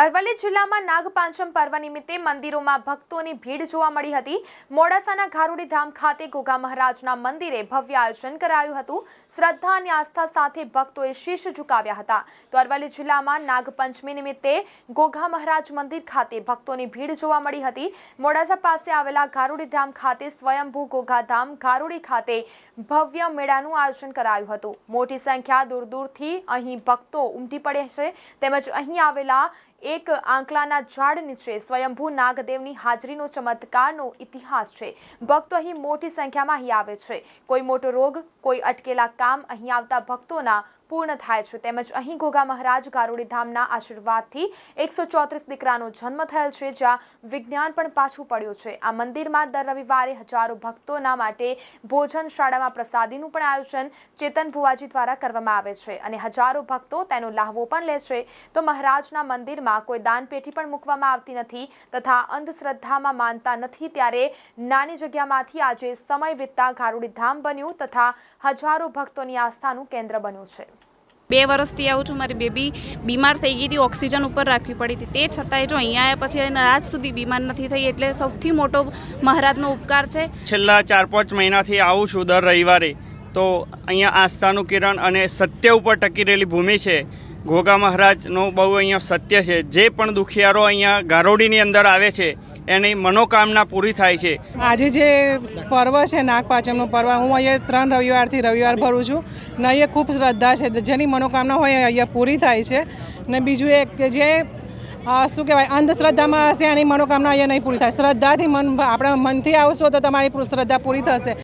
અરવલ્લી જિલ્લામાં નાગપાંચમ પર્વ નિમિત્તે મંદિરોમાં ભક્તોની ભીડ જોવા મળી હતી. મોડાસાના ઘારુડી ધામ ખાતે ગોગા મહારાજના મંદિરે ભવ્ય આયોજન કરાયું હતું. શ્રદ્ધા અને આસ્થા સાથે ભક્તોએ શીશ ઝુકાવ્યા હતા. તો અરવલ્લી જિલ્લામાં નાગપંચમી નિમિત્તે ગોગા મહારાજ મંદિર ખાતે ભક્તોની ભીડ જોવા મળી હતી. મોડાસા પાસે આવેલા ઘારુડી ધામ ખાતે સ્વયંભૂ ગોગા ધામ ઘારુડી ખાતે ભવ્ય મેળાનું આયોજન કરાયું હતું. મોટી સંખ્યા દૂર દૂરથી અહીં ભક્તો ઉમટી પડે છે. તેમજ અહીં આવેલા એક આંકલાના ઝાડ નીચે સ્વયંભૂ નાગદેવની હાજરીનો ચમત્કારનો ઇતિહાસ છે. ભક્તો અહીં મોટી સંખ્યામાં અહીં આવે છે. કોઈ મોટો રોગ, કોઈ અટકેલા કામ અહીં આવતા ભક્તોના પૂર્ણ થાય છે. તેમજ અહીં ગોગા મહારાજ ગારુડી ધામના આશીર્વાદથી એકસો ચોત્રીસ દીકરાનો જન્મ થયેલ છે, જ્યાં વિજ્ઞાન પણ પાછું પડ્યું છે. આ મંદિરમાં દર રવિવારે હજારો ભક્તોના માટે ભોજન શાળામાં પ્રસાદીનું પણ આયોજન ચેતન ભુવાજી દ્વારા કરવામાં આવે છે અને હજારો ભક્તો તેનો લાહવો પણ લે છે. તો મહારાજના મંદિરમાં કોઈ દાનપેટી પણ મૂકવામાં આવતી નથી તથા અંધશ્રદ્ધામાં માનતા નથી ત્યારે નાની જગ્યામાંથી આજે સમય વીતતા ગારુડી ધામ બન્યું તથા હજારો ભક્તોની આસ્થાનું કેન્દ્ર બન્યું છે. બે વર્ષથી આવું છું, મારી બેબી બીમાર થઈ ગઈ હતી, ઓક્સિજન ઉપર રાખવી પડી હતી. તે છતાંય જો અહીંયા આવ્યા પછી આજ સુધી બીમાર નથી થઈ, એટલે સૌથી મોટો મહારાજનો ઉપકાર છે. છેલ્લા ચાર પાંચ મહિનાથી આવું છું, દર રવિવારે. તો અહીંયા આસ્થાનું કિરણ અને સત્ય ઉપર ટકી રહેલી ભૂમિ છે. ઘોગા મહારાજનું બહુ અહીંયા સત્ય છે. જે પણ દુખિયારો અહીંયા ગારોડીની અંદર આવે છે, એની મનોકામના પૂરી થાય છે. આજે જે પર્વ છે નાગપાંચમનો પર્વ, હું અહીંયા ત્રણ રવિવારથી રવિવાર ભરું છું ને અહીંયા ખૂબ શ્રદ્ધા છે. જેની મનોકામના હોય અહીંયા પૂરી થાય છે. ને બીજું એક કે જે શું કહેવાય, અંધશ્રદ્ધામાં હશે એની મનોકામના અહીંયા નહીં પૂરી થાય. શ્રદ્ધાથી મન, આપણા મનથી આવશો તો તમારી શ્રદ્ધા પૂરી થશે.